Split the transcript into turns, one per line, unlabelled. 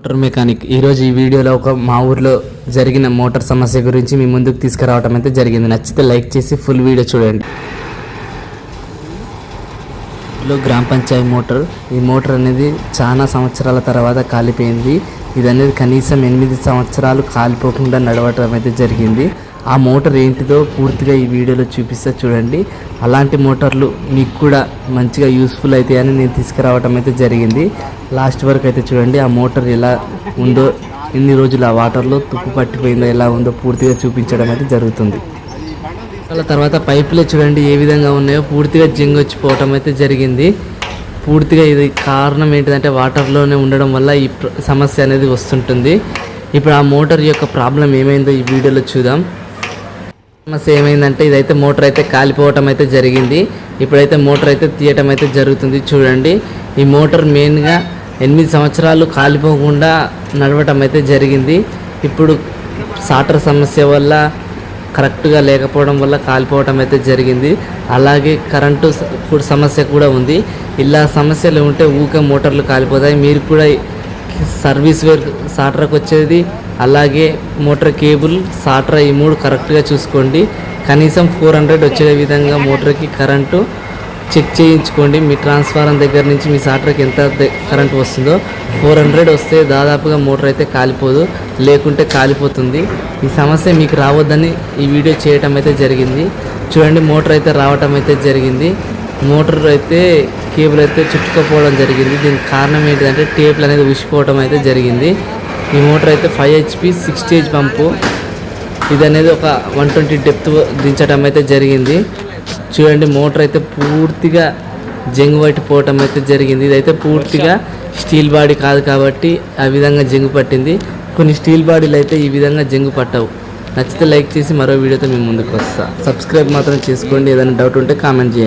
Motor mechanic ఈరోజు ఈ వీడియోలో ఒక మా ఊర్లో జరిగిన మోటార్ సమస్య గురించి మీ ముందుకు తీసుకురావడం అయితే జరిగింది. నచ్చితే లైక్ చేసి ఫుల్ వీడియో చూడండి. లో గ్రామ పంచాయతీ మోటార్. ఈ మోటార్ అనేది చాలా సంవత్సరాల తర్వాత కాలిపోయింది. ఇది అనేది కనీసం ఎనిమిది సంవత్సరాలు కాలిపోకుండా నడవటం అయితే జరిగింది. ఆ మోటార్ ఏంటిదో పూర్తిగా ఈ వీడియోలో చూపిస్తే చూడండి. అలాంటి మోటార్లు మీకు కూడా మంచిగా యూస్ఫుల్ అవుతాయని నేను తీసుకురావటం అయితే జరిగింది. లాస్ట్ వరకు అయితే చూడండి ఆ మోటార్ ఎలా ఉందో ఎన్ని రోజులు ఆ వాటర్లో తుప్పు పట్టిపోయిందో ఎలా ఉందో పూర్తిగా చూపించడం అయితే జరుగుతుంది. వాళ్ళ తర్వాత పైపులే చూడండి ఏ విధంగా ఉన్నాయో పూర్తిగా జింగ్ వచ్చిపోవటం అయితే జరిగింది. పూర్తిగా ఇది కారణం ఏంటిదంటే వాటర్లోనే ఉండడం వల్ల ఈ సమస్య అనేది వస్తుంటుంది. ఇప్పుడు ఆ మోటార్ యొక్క ప్రాబ్లం ఏమైందో ఈ వీడియోలో చూద్దాం. సమస్య ఏమైందంటే ఇదైతే మోటార్ అయితే కాలిపోవటం అయితే జరిగింది. ఇప్పుడైతే మోటార్ అయితే తీయటం అయితే జరుగుతుంది చూడండి. ఈ మోటార్ మెయిన్గా ఎనిమిది సంవత్సరాలు కాలిపోకుండా నడవటం అయితే జరిగింది. ఇప్పుడు సాటర్ సమస్య వల్ల కరెక్ట్గా లేకపోవడం వల్ల కాలిపోవటం అయితే జరిగింది. అలాగే కరెంటు సమస్య కూడా ఉంది. ఇలా సమస్యలు ఉంటే ఊక మోటార్లు కాలిపోతాయి. మీరు కూడా సర్వీస్ వేర్ సాటర్కి వచ్చేది అలాగే మోటార్ కేబుల్ సాటర్ ఈ మూడు కరెక్ట్గా చూసుకోండి. కనీసం ఫోర్ హండ్రెడ్ వచ్చే విధంగా మోటార్కి కరెంటు చెక్ చేయించుకోండి. మీ ట్రాన్స్ఫారం దగ్గర నుంచి మీ సాటర్కి ఎంత ద- కరెంట్ వస్తుందో. ఫోర్ హండ్రెడ్ వస్తే దాదాపుగా మోటార్ అయితే కాలిపోదు. లేకుంటే కాలిపోతుంది. ఈ సమస్య మీకు రావద్దని ఈ వీడియో చేయటం అయితే జరిగింది. చూడండి మోటార్ అయితే రావటం అయితే జరిగింది. మోటార్ అయితే కేబుల్ అయితే చుట్టుకుపోవడం జరిగింది. దీనికి కారణం ఏంటిదంటే టేపులు అనేది ఉసిపోవడం అయితే జరిగింది. ఈ మోటార్ అయితే five HP sixty H pump ఇది అనేది ఒక వన్ ట్వంటీ డెప్త్ దించడం అయితే జరిగింది. చూడండి మోటార్ అయితే పూర్తిగా జంగు పట్టిపోవటం అయితే జరిగింది. ఇదైతే పూర్తిగా స్టీల్ బాడీ కాదు కాబట్టి ఆ విధంగా జంగు పట్టింది. కొన్ని స్టీల్ బాడీలు అయితే ఈ విధంగా జంగు పట్టవు. నచ్చితే లైక్ చేసి మరో వీడియోతో మేము ముందుకు వస్తా. సబ్స్క్రైబ్ మాత్రం చేసుకోండి. ఏదైనా డౌట్ ఉంటే కామెంట్ చేయండి.